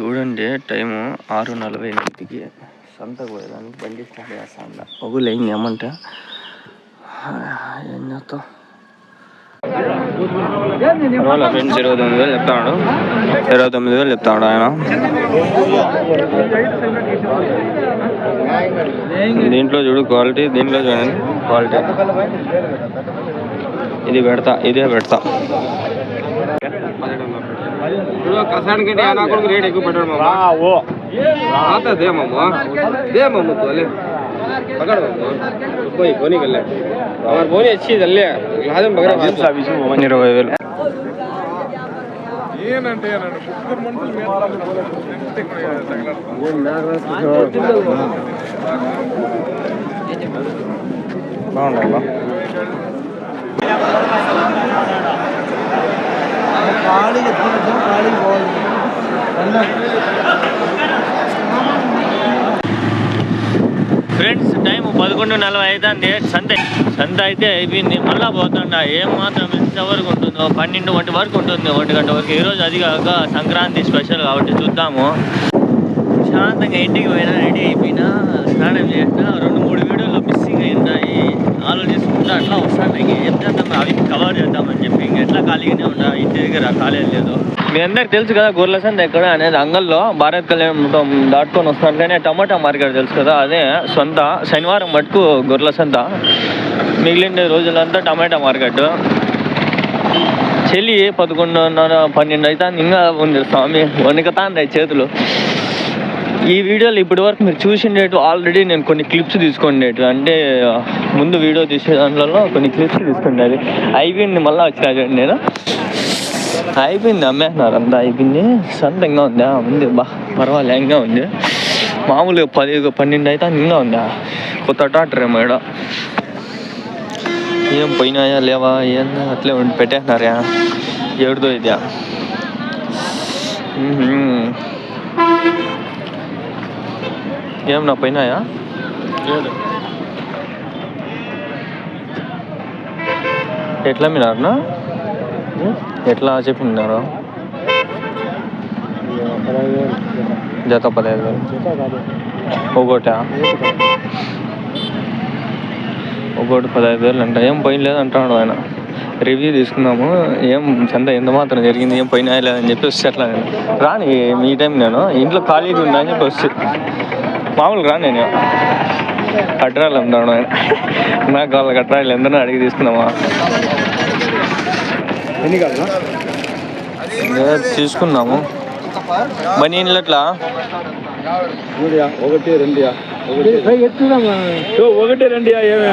చూడండి టైము ఆరు నలభై ఎనిమిదికి. సంతకు పోయేదానికి బండి స్టార్ట్ చేస్తా ఉందా ఒగులే ఇంకేమంటే ఏం చేస్తావు? పర్వాలే ఫ్రెండ్స్ ఇరవై తొమ్మిది వేలు చెప్తాడు. ఇరవై తొమ్మిది వేలు చెప్తాడు ఆయన. దీంట్లో చూడు క్వాలిటీ దీంట్లో చూడండి క్వాలిటీ. ఇది పెడతా ఇదే పెడతా. ఇప్పుడు కసానికంటే యానాకులకు రేట్ ఎక్కువ పెట్టాడు మామూ ఆత దేమమ్మా దేమమ్మ తోలే పగడ పోయి పోనీ వెళ్ళా మరి పోనీ వచ్చి తల్లే లాదేం పగడ ఇరవై వేలు ಏನಂತ ಏನಂತ ಮುಗ್ಗುರು ಮನಸ್ಸಲ್ಲಿ ಮೇಲೆ ಬಾగుಂಡಲ್ಲ పోవాలి. ఫ్రెండ్స్ టైం పదకొండు నలభై ఐదు అంది సంత సంత అయితే అయిపోయింది. మళ్ళీ పోతుండ. ఏం మాత్రం ఎంతవరకు ఉంటుందో పన్నెండు ఒంటి వరకు ఉంటుంది. ఒంటి గంట వరకు. ఈరోజు అది కాక సంక్రాంతి స్పెషల్ కాబట్టి చూద్దాము. ప్రశాంతంగా ఇంటికి పోయినా రెడీ అయిపోయినా స్నానం చేసిన రెండు దగ్గర లేదు. మీ అందరికి తెలుసు కదా గొర్రెల సంత ఎక్కడ అనేది అంగల్లో భారత్ కళ్యాణం దాటుకొని వస్తాను కానీ టమాటా మార్కెట్ తెలుసు కదా అదే సొంత శనివారం మటుకు గొర్రెల సంత. మిగిలిన రోజులంతా టమాటా మార్కెట్. చెల్లి పదకొండున్నర పన్నెండు అయితే ఇంకా ఉంది స్వామి వణుకుతాంది చేతులు. ఈ వీడియోలో ఇప్పటి వరకు మీరు చూసిండేటు ఆల్రెడీ నేను కొన్ని క్లిప్స్ తీసుకునేటు అంటే ముందు వీడియో తీసే దాంట్లో కొన్ని క్లిప్స్ తీసుకునేది అయిపోయింది మళ్ళీ వచ్చినా నేను. అయిపోయింది అమ్మేస్తున్నారు అంతా అయిపోయింది సొంతంగా ఉందా ఉంది బా పర్వాలే ఇంకా ఉంది మామూలుగా పది పన్నెండు అయితే ఇంకా ఉందా కొత్త టాటర్ ఏమో ఈడ ఏం పోయినాయా లేవా ఏందా అట్లే ఉండి పెట్టేస్తున్నారా ఎవరిదో ఇదా మ్మ్హ్మ్. ఏం నా పోయినాయా ఎట్లా మీనారునా ఎట్లా చెప్పినారు? జత పదహైదు వేలు ఒకటా ఒకటి పదహైదు వేలు అంట. ఏం పోయిన లేదు ఆయన. రివ్యూ తీసుకున్నాము ఏం చంద ఎంత మాత్రం జరిగింది ఏం పోయినా లేదని చెప్పి వస్తే అట్లా నేను రాని ఈ టైం నేను. ఇంట్లో ఖాళీగా ఉన్నా అని చెప్పి వస్తే. మామూలుగా రాను నేను. కట్టరాలు అంటాను ఆయన. నాకు వాళ్ళ కట్టరాలు ఎందరో అడిగి తీసుకున్నామా ఎన్ని కాదు తీసుకున్నాము. బనీన్లు ఎట్లా ఒకటి రెండుయా? ఒకటి. ఓ, ఒకటి రెండుయా ఏమే?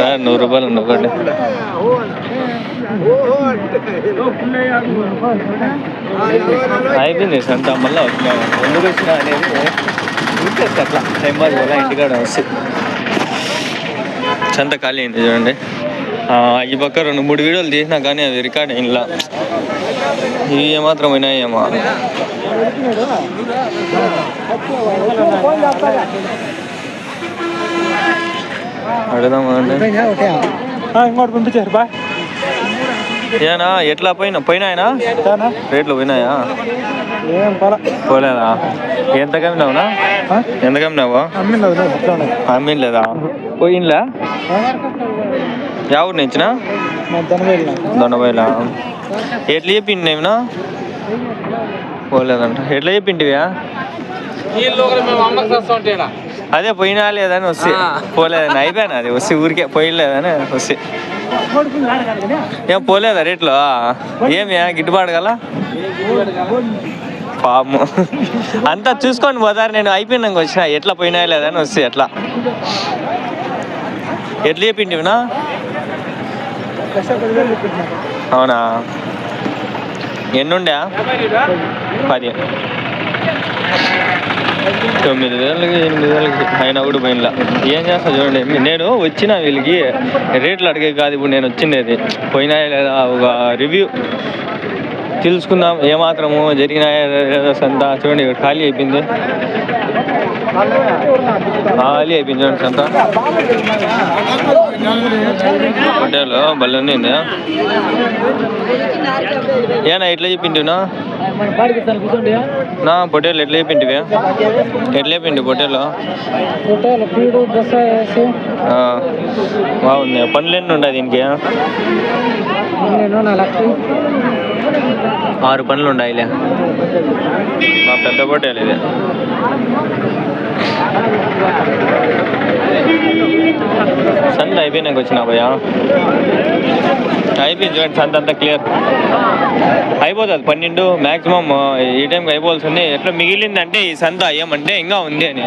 రా, నూరు రూపాయలు ఉంది ఒకటి. అయిపోయింది సంత మళ్ళీ వచ్చినా ఎందుకు వచ్చినా అనేది అట్లా. టైం వల్ల ఇంటికాడ వస్తే. సంత ఖాళీ అయింది చూడండి. ఈ పక్క రెండు మూడు వీడియోలు తీసినా కానీ అది రికార్డ్ అయిందిలా ఇవి ఏమాత్రం పోయినాయేమో అడుగుదామా అంటే ఇంకోటి పంపించారు బా ఏనా ఎట్లా పోయినా పోయినాయనా? రేట్లు పోయినాయా? పోలేదా? ఎంత కమ్మినావునా? ఎంత కమ్మినావు? అమ్మింది అది యా ఊరు నుంచినా దొండబోయిలా ఎట్లా చెప్పిండేమినా పోలేదంట ఎట్లా చెప్పింటివా మేము అమ్మకి వస్తూ ఉంటాడా అదే పోయినా లేదని వస్తే పోలేదని అయిపోయాను అది వస్తే ఊరికే పోయిలేదని వస్తే ఏం పోలేదా రేట్లో ఏమి గిట్టుబాటు గల పాము అంతా చూసుకొని పోతారు నేను అయిపోయినాక వచ్చిన ఎట్లా పోయినా లేదని వస్తే ఎట్లా ఎట్లా చెప్పింటివినా? అవునా? ఎన్నుండా? పది. తొమ్మిది వేలకి ఎనిమిది వేలకి అయినా కూడా పోయినలా. ఏం చేస్తా చూడండి నేను వచ్చిన వీళ్ళకి రేట్లు అడిగే కాదు ఇప్పుడు నేను వచ్చిండేది. పోయినాయా లేదా? ఒక రివ్యూ తెలుసుకుందాం ఏమాత్రము జరిగిన సంతా చూడండి ఇక్కడ ఖాళీ అయిపోయింది. ఖాళీ అయిపోయింది చూడండి సంత. హోటల్ ఉంది ఏనా ఎట్లా చెప్పింటినా నా పొట్టేలు ఎట్లా చెప్పింటివి? ఎట్లా చెప్పింటి పొట్టేలు? బాగుంది. పనులు ఎన్ని ఉన్నాయి దీనికి? ఆరు పనులు ఉన్నాయిలే మా పెద్ద పొట్టేలు ఇది. సంత అయిపోయినాక వచ్చిన భయ్యా. అయిపోయింది చూడండి సంత అంతా క్లియర్ అయిపోతుంది పన్నెండు మ్యాక్సిమం ఈ టైంకి అయిపోవాల్సింది ఎట్లా మిగిలిందంటే ఈ సంత ఏమంటే ఇంకా ఉంది అని.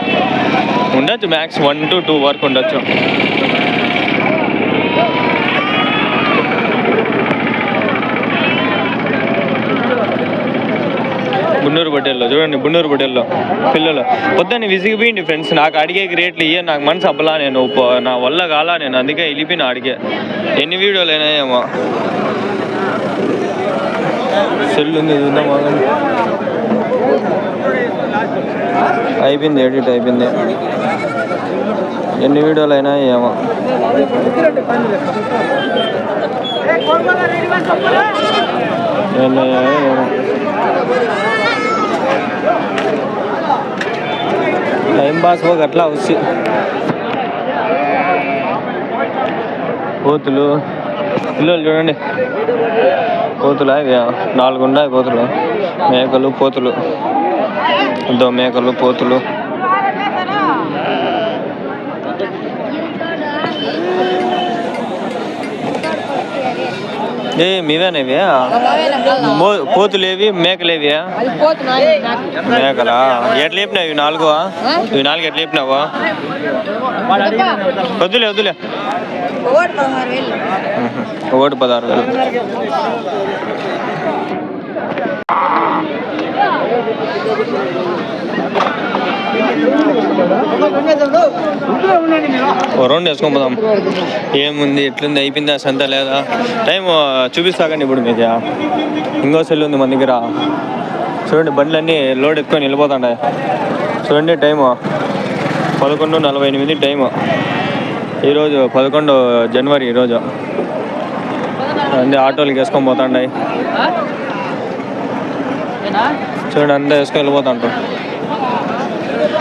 ఉండొచ్చు మ్యాక్స్ వన్ టు టూ వరకు ఉండొచ్చు. బున్నూరు బొట్టెల్లో చూడండి బున్నూరు బొట్టెల్లో పిల్లలు. పొద్దున్న విసిగిపోయింది ఫ్రెండ్స్ నాకు అడిగే రేట్లు ఇయ్య నాకు మనసు అబ్బలా నేను నా వల్ల కాలా నేను అందుకే వెళ్ళిపోయిన అడిగే. ఎన్ని వీడియోలు అయినాయేమో. సెల్ ఉంది అయిపోయింది ఎడిట్ అయిపోయింది. ఎన్ని వీడియోలు అయినా ఏమో ఏమో. టైం పాస్ పోక అట్లా వచ్చి. కోతులు పిల్లలు చూడండి. కోతులు అవి నాలుగు ఉన్నాయి కోతులు మేకలు పోతులు. ఇద్దో మేకలు పోతులు. ఏ మీవేనేవి మో- పోతులేవి మేకలేవి అది పోతున్నా మేకలా ఎట్లా చెప్పినావు ఇవి నాలుగు ఇవి నాలుగు ఎట్లా చెప్పినావు వద్దులే వద్దులే ఒకటి పదహారు వేలు ఉహు. ఒకటి పదహారు వేలు ఓ రౌండ్ వేసుకొని పోదాం. ఏముంది? ఎట్లుంది? అయిపోయిందా? సంత లేదా? టైం చూపిస్తాకండి ఇప్పుడు మీకు. ఇంకో సెల్ ఉంది మన దగ్గర. చూడండి బండ్లన్నీ లోడ్ ఎక్కువ వెళ్ళిపోతుంటాయి చూడండి టైము. పదకొండు నలభై ఎనిమిది టైము. ఈరోజు పదకొండు జనవరి ఈరోజు. అన్నీ ఆటోలకి వేసుకొని పోతుంటాయి చూడండి అంతా వేసుకొని వెళ్ళిపోతుంటారు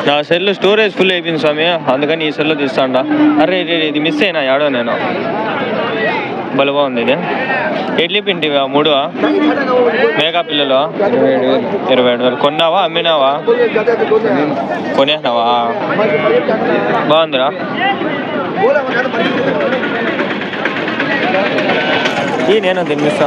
నా సెల్ స్టోరేజ్ ఫుల్ అయిపోయింది స్వామి. అందుకని ఈ సెల్లో తీస్తాండా. అరే ఇది ఇది మిస్ అయినా యాడో నేను. భలే బాగుంది ఇది. ఎడ్లీ పింటివా మూడు మేఘా పిల్లలు. ఇరవై ఏడు వేలు. కొన్నావా అమ్మినావా? కొనేసినావా? బాగుందిరా. ఈ నేను తినిపిస్తా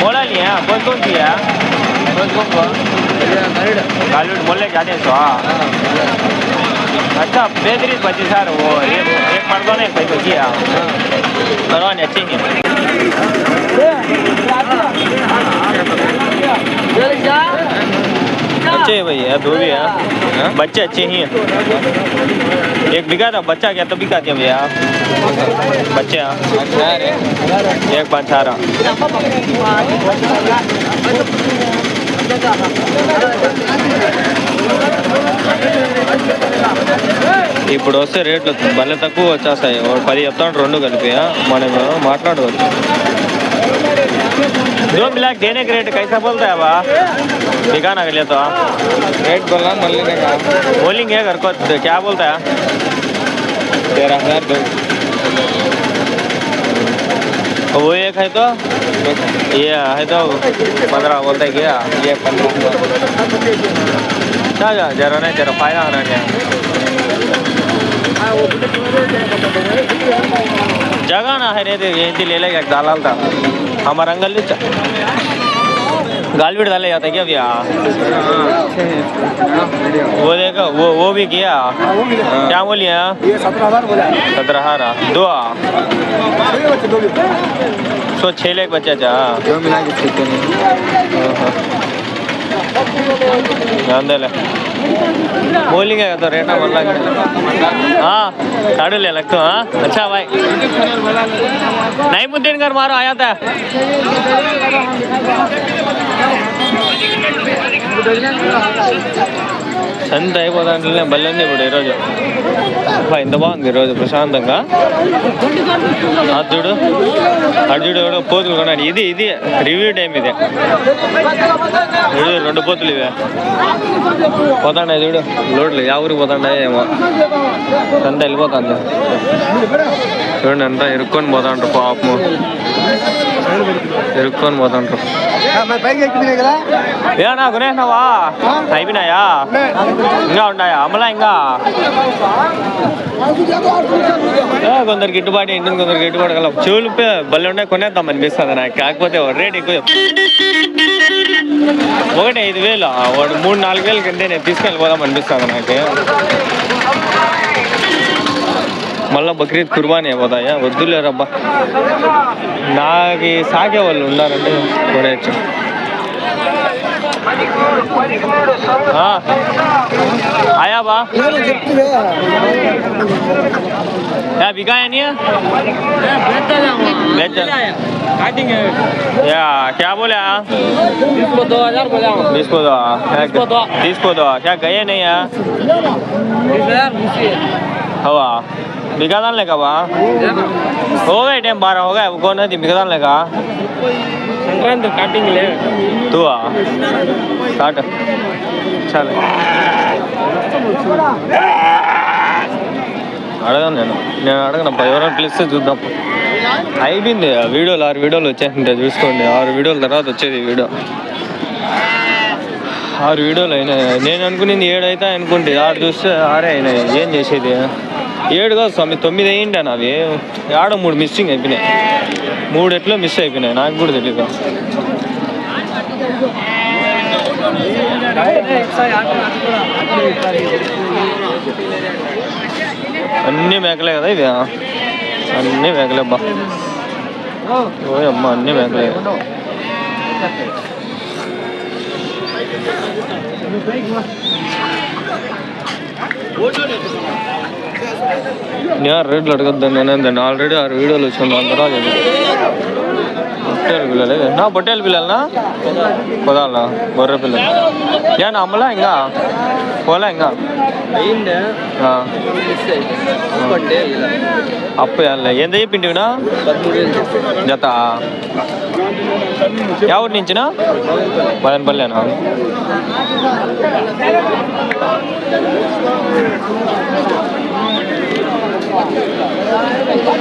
મોડાની હા. બોલ કોણથી હા? બોલ કોણ કાલુડ મોલે જાતે છો હા. અચ્છા બે ત્રીસ પછી સારું એક એક માણસો નહીં પછી પછી હા. કરવાની અચ્છી નહીં. हैं अच्छे है भैया दो भी है बच्चे अच्छे ही हैं एक बिका था बच्चा क्या तो बिका दिया भैया बच्चे हाँ। एक पाँच चार ఇప్పుడు వస్తే రేట్లు భలే తక్కువ వచ్చేస్తాయి ఓ పది చెప్తాను రెండు కలిపి ఆ? మనం మాట్లాడవచ్చు दो मिला के देने के रेट कैसा बोलता है बा दिखाना के लिए तो रेट बोला मल्ली ने कहा बोलेंगे घर को क्या बोलता है? तेरह हज़ार दो. वो एक है तो. ये है तो. पंद्रह बोलता है. क्या ये पंद्रह जा जा जरा नहीं जरा फ़ायदा होना चाहिए पुराना है रे ये तो ले लेगा दालाल था हमारा अंगल ले गाल भी डाला जाता है क्या भैया? वो देखो, वो वो भी किया। क्या बोलिए हाँ? सत्रह हज़ार। दो सो छः लाख बच्चा चाह ಅಂದೇಲೆ ಬೌಲಿಂಗ್ हाँ साढ़े ले लगते तो, हाँ? अच्छा भाई। नहीं मुद्दे ನೈಮುದ್ದೀನ್ मारो, आया था। సంత అయిపోతాంటే బలి ఉంది ఇప్పుడు ఈరోజు. అబ్బా, ఇంత బాగుంది ఈరోజు ప్రశాంతంగా. అర్జుడు చూడు అర్జుడు ఎవడో పోతులు కొన్నాడు. ఇది ఇది రివ్యూ టైం ఇది. చూడు రెండు పోతులు ఇవే. పోతాండే చూడు లోడ్లు. యా ఊరికి పోతాండే ఏమో. సంత వెళ్ళిపోతాను చూడండి అంతా ఇరుక్కొని పోతాంటారు పాపము. ఇరుక్కొని పోతాంటారు ఏనా కొనేసినావా అయిపోయినాయా ఇంకా ఉన్నాయా అమలా ఇంకా ఏ, కొందరు గిట్టుబాటు ఇంటిని కొందరు గిట్టుబాటు కల చెవులు పే- భలే ఉన్నాయి కొనేద్దాం అనిపిస్తుంది నాకు కాకపోతే రేట్ ఎక్కువ చెప్తా. ఒకటి ఐదు వేలు వాడు మూడు నాలుగు వేలు కంటే నేను తీసుకెళ్ళిపోదాం అనిపిస్తుంది నాకు మళ్ళీ బక్రీద్ కుర్బానీ అయిపోతాయా వద్దులే రబ్బా నాకు సాగే వాళ్ళు ఉన్నారంటే కొనేయచ్చు हाँ आया बा क्या बिका है नहीं बेच या क्या बोले इसको दो हजार बोला हूँ बीस को दो बीस को दो। तीस को दो क्या गए नहीं है बीस हजार बीस हवा बिका डालने का बा हो गए टाइम बारह हो गए कौन है बिका डालने का संक्रांत काटिंग ले तू आ काट चल అడగను నేను నేను అడగనప్ప ఎవరైనా పిలిస్తే చూద్దాం అయిపోయింది ఆ వీడియోలు ఆరు వీడియోలు వచ్చేసింటే చూసుకోండి ఆరు వీడియోల తర్వాత వచ్చేది ఈ వీడియో ఆరు వీడియోలు అయినాయి నేను అనుకునేది ఏడు అయితే అనుకుంటే ఆరు చూస్తే ఆరే అయినాయి ఏం చేసేది ఏడు కాదు స్వామి తొమ్మిది అయ్యిండే అవి ఆడ మూడు మిస్సింగ్ అయిపోయినాయి మూడు ఎట్లా మిస్ అయిపోయినాయి నాకు కూడా తెలీదు అన్నీ మేకలే కదా ఇవి అన్నీ మేకలే అబ్బా ఓ అమ్మ అన్నీ మేకలే నేను రేట్లు అడగద్దు నేను ఆల్రెడీ ఆరు వీడియోలు వచ్చింది దాని తర్వాత ఇది. పొట్టేలు పిల్లలే నా పొట్టేలు పిల్లలనా పొదాలా గొర్రె పిల్లలు ఏనా అమ్మలా ఇంకా పోలే ఇంకా ఆ. అప్పు ఎలా ఎంత చెప్పింటివినా జత ఎవరి నుంచినా మదనపల్లేనా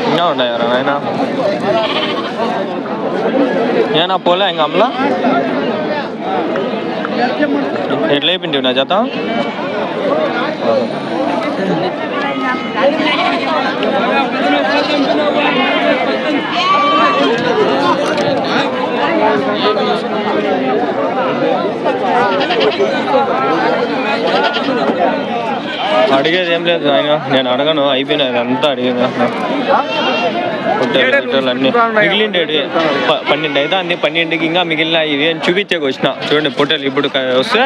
ఇంకా ఉన్నాయారా నాయన ఏనా పోలే ఇంకా అమ్మలా ఎట్లా అయిపోయింది నా జత? Thank you. అడిగేది ఏం లేదు ఆయన నేను అడగను అయిపోయినా అంతా అడిగేది. హోటల్ అన్ని. మిగిలిండేటి పన్నెండు అయితే అన్ని పన్నెండుకి ఇంకా మిగిలిన ఇవి అని చూపించేకి వచ్చిన చూడండి పొట్టేలు ఇప్పుడు వస్తే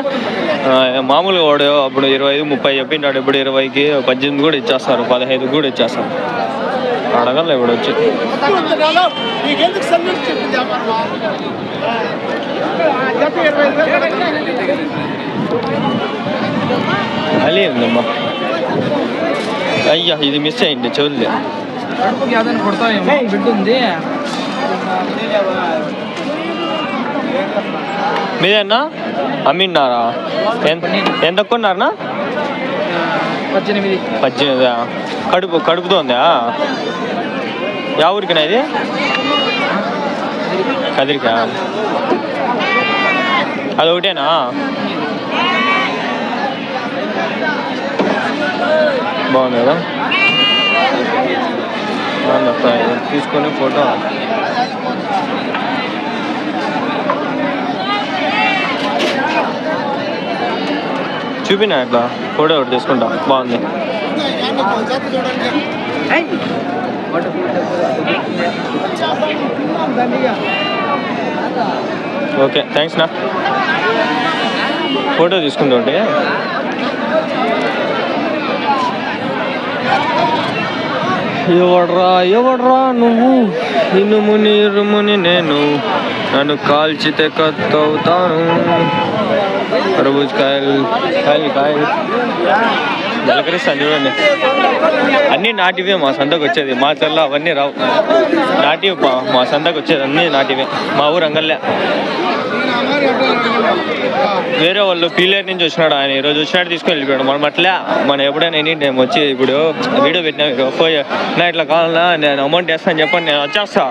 మామూలుగా వాడు అప్పుడు ఇరవై ఐదు ముప్పై చెప్పింటాడు ఇప్పుడు ఇరవైకి పద్దెనిమిది కూడా ఇచ్చేస్తారు పదహైదు కూడా ఇచ్చేస్తారు. అడగలే ఇప్పుడు వచ్చి. అలీ ఉందమ్మా. అయ్యా ఇది మిస్ అయ్యింది చెవులది. కడుపుకి ఏదైనా కొడతావేమో ఉంది మీదేనా? అమ్మిన్నారా ఎంత ఎంత కొన్నారనా పద్దెనిమిది. పద్దెనిమిది కడుపు కడుపుతోందా యా ఊరికినా ఇది? కదిరికా? అది ఒకటేనా? బాగుంది కదా? ఇది. తీసుకొని ఫోటో. చూపినా ఇట్లా ఫోటో ఒకటి తీసుకుంటా. బాగుంది. ఓకే థ్యాంక్స్ నా. ఫోటో తీసుకుంటా ఉంటే ఎవడ్రా ఎవడ్రా నువ్వు? ఇనుముని ఇరుముని నేను. నన్ను కాల్చితే కత్తవుతాను ప్రభుజ్ కాయలు కాయలు కాయలు. జలకరిస్తాను చూడండి. అన్నీ నాటివే మా సంతకు వచ్చేది. మా చల్ల అవన్నీ రావు. నాటివి మా మా సంతకు వచ్చేది అన్నీ నాటివే. మా ఊరు అంగల్లే. వేరే వాళ్ళు పీలేరు నుంచి వచ్చినాడు ఆయన. ఈరోజు వచ్చినాడు తీసుకొని వెళ్ళిపోయాడు. మనం అట్లా మనం ఎప్పుడైనా ఎనీ టైం వచ్చి ఇప్పుడు వీడియో పెట్టినా పోయి నా ఇట్లా కావాలన్నా నేను అమౌంట్ వేస్తాను చెప్పండి నేను వచ్చేస్తా.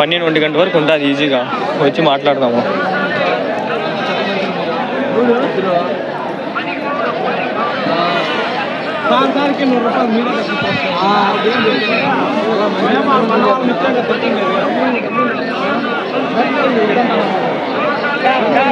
పన్నెండు ఒంటి గంట వరకు ఉంటుంది ఈజీగా. వచ్చి మాట్లాడదాము. ఇచ్చేస్తాను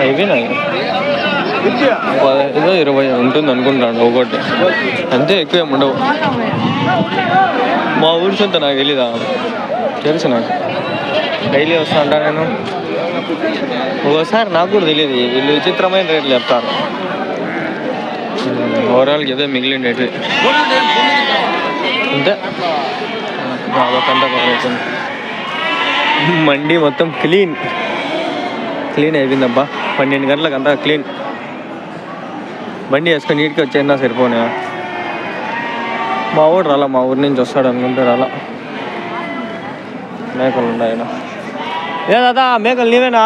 అయిపోయినాయి ఏదో ఇరవై ఉంటుంది అనుకుంటాను ఒకటి. అంతే ఎక్కువ ఏముండవు మా ఊరి సొంత నాకు తెలీదా? తెలుసు నాకు. డైలీ వస్తా అంటా నేను. ఒకసారి నాకు కూడా తెలియదు వీళ్ళు విచిత్రమైన రేట్లు చెప్తారు. ఓవరాల్కి ఏదో మిగిలిండేటి అంతే. అదొకంతా మండి మొత్తం క్లీన్. క్లీన్ అయిపోయిందబ్బా. పన్నెండు గంటలకు అంతా క్లీన్. బండి వేసుకొని నీట్గా వచ్చేనా సరిపోనా. మా ఊరు రాలా మా ఊరి నుంచి వస్తాడు అనుకుంటే రాలా. మేకలు ఉన్నాయన ఏ దాదా మేకలు నీవేనా?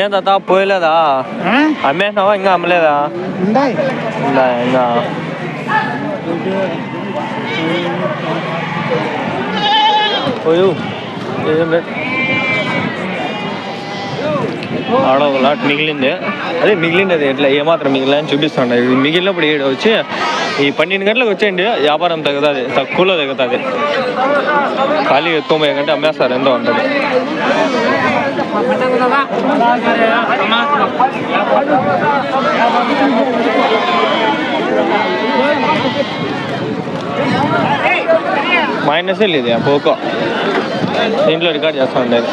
ఏం తాత పోయలేదా అమ్మేసినావా ఇంకా అమ్మలేదా ఉందా ఇంకా పోయు ఏం లేదు ఆడ ఒక లాట్ మిగిలింది అదే మిగిలింది అది ఎట్లా ఏమాత్రం మిగిలిన అని చూపిస్తాండ ఇది మిగిలినప్పుడు ఈడ వచ్చి ఈ పన్నెండు గంటలకు వచ్చేయండి. వ్యాపారం తగ్గుతుంది. తక్కువలో తగ్గుతుంది. ఖాళీగా ఎత్తుకోబోయే కంటే అమ్మేస్తారు. ఎంతో ఉంటుంది. మైనసే లేదు పోకో. దీంట్లో రికార్డ్ చేస్తా ఉండేది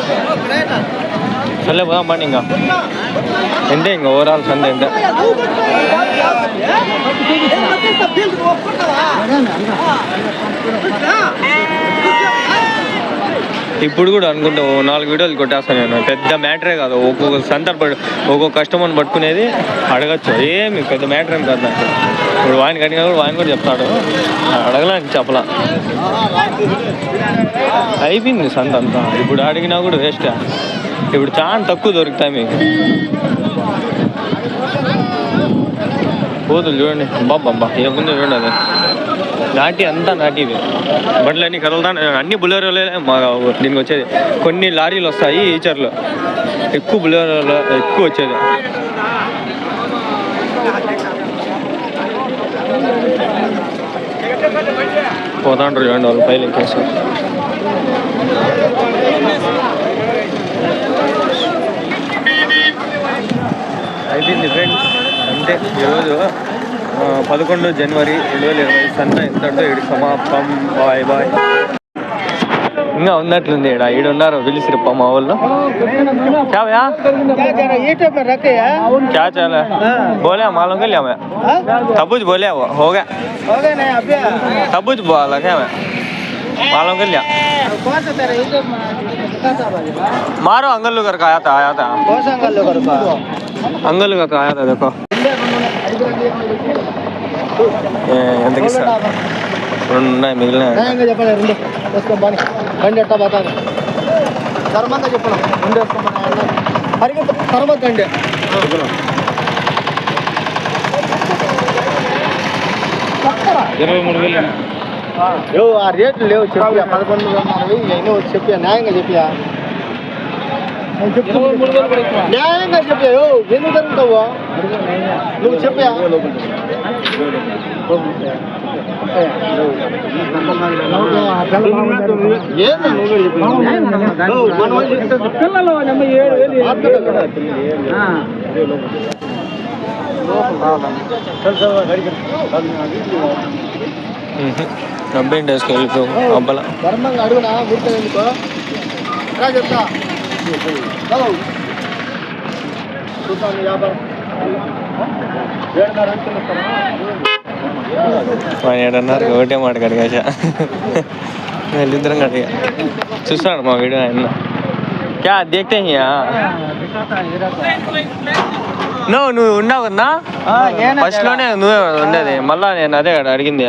సర్లే పోదాం పండి ఇంకా ఎంతే ఇంకా ఓవరాల్ సండే ఎంత ఇప్పుడు కూడా అనుకుంటా నాలుగు వీడియోలు కొట్టేస్తాను నేను. పెద్ద మ్యాటరే కాదు. ఒక్కొక్క సందర్భ ఒక్కొక్క కస్టమర్ని పట్టుకునేది అడగచ్చు. ఏమి పెద్ద మ్యాటర్ ఏం కాదు నాకు. ఇప్పుడు వాయిని కట్టినా కూడా వాయిని కూడా చెప్తాడు. అడగలేని చెప్పలా. అయిపోయింది సంత అంతా. ఇప్పుడు అడిగినా కూడా వేస్ట్. ఇప్పుడు చాలా తక్కువ దొరుకుతాయి మీకు. పోతులు చూడండి. బాబా ఏముందో చూడండి అదే. నాటి అంతా నాటివి బండ్లు అన్ని కదలదా అన్ని బులెరోలే మా దీనికి వచ్చేది. కొన్ని లారీలు వస్తాయి ఈచర్లు ఎక్కువ బులెరోలు ఎక్కువ వచ్చేది. పోతాండ్రు చూడండి వాళ్ళు పైలు ఎక్కేస్తారు అయిపోయింది ఫ్రెండ్స్ అంతే ఈరోజు పదకొండు జనవరి రెండు వేల ఇరవై సంత ఎంతటో ఈడు సమాప్తం బాయ్ బాయ్ ఇంకా ఉన్నట్లుంది ఈడ ఈడ ఉన్నారు పిలిచిరప్ప మా వాళ్ళు క్యావయా क्या चल है बोले मालूम कर लिया मैं तबुज बोले वो हो गया तबुज बोला क्या मैं मालूम कर लिया मारो अंगल करके आया था आया था अंगल का आया था देखो ఏ, ఎంతకి ఇస్తా? రెండు ఉన్నాయి మిగిలిన చెప్పండి రెండు వేసుకోమని బండి ఎట్టా పోతాను ధర్మంగా చెప్పను రెండు వేసుకోమని పరిగెత్త ఇరవై మూడు వేలు. లేవు ఆ రేట్లు లేవు చెప్పియా. పదకొండు వందలు ఇవన్నీ వచ్చి చెప్పియా న్యాయంగా చెప్పియా. న్యాయంగా చెప్పియా యో, ఎందుకు జరుగుతావు? నువ్వు చెప్పియా. పిల్లలు నెంబర్ ఏడు వేలు ఆ. డెబ్బై డేస్కి అబ్బల ధర్మంగా అడుగునా ఊరికే ఎందుకో చెప్తా హలో చూద్దాం వ్యాపారం ఏడున్నర ఒకటే మాట కడిగాస వెళ్ళిద్దరం కడిగా. చూస్తాడు మా వీడియో ఆయన. క్యా దేక్తే హియా నో నువ్వు ఉన్నావు కదా? ఫస్ట్లోనే నువ్వే ఉండేది. మళ్ళా నేను అదే అడిగింది.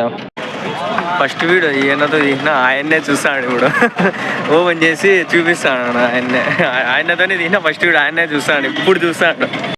ఫస్ట్ వీడియో ఈయనతో తీసిన ఆయన్నే చూస్తాడు ఇప్పుడు. ఓపెన్ చేసి చూపిస్తాడు ఆయన్నే. ఆయనతోనే తీసిన ఫస్ట్ వీడియో ఆయన్నే చూస్తాడు. ఇప్పుడు చూస్తాడు.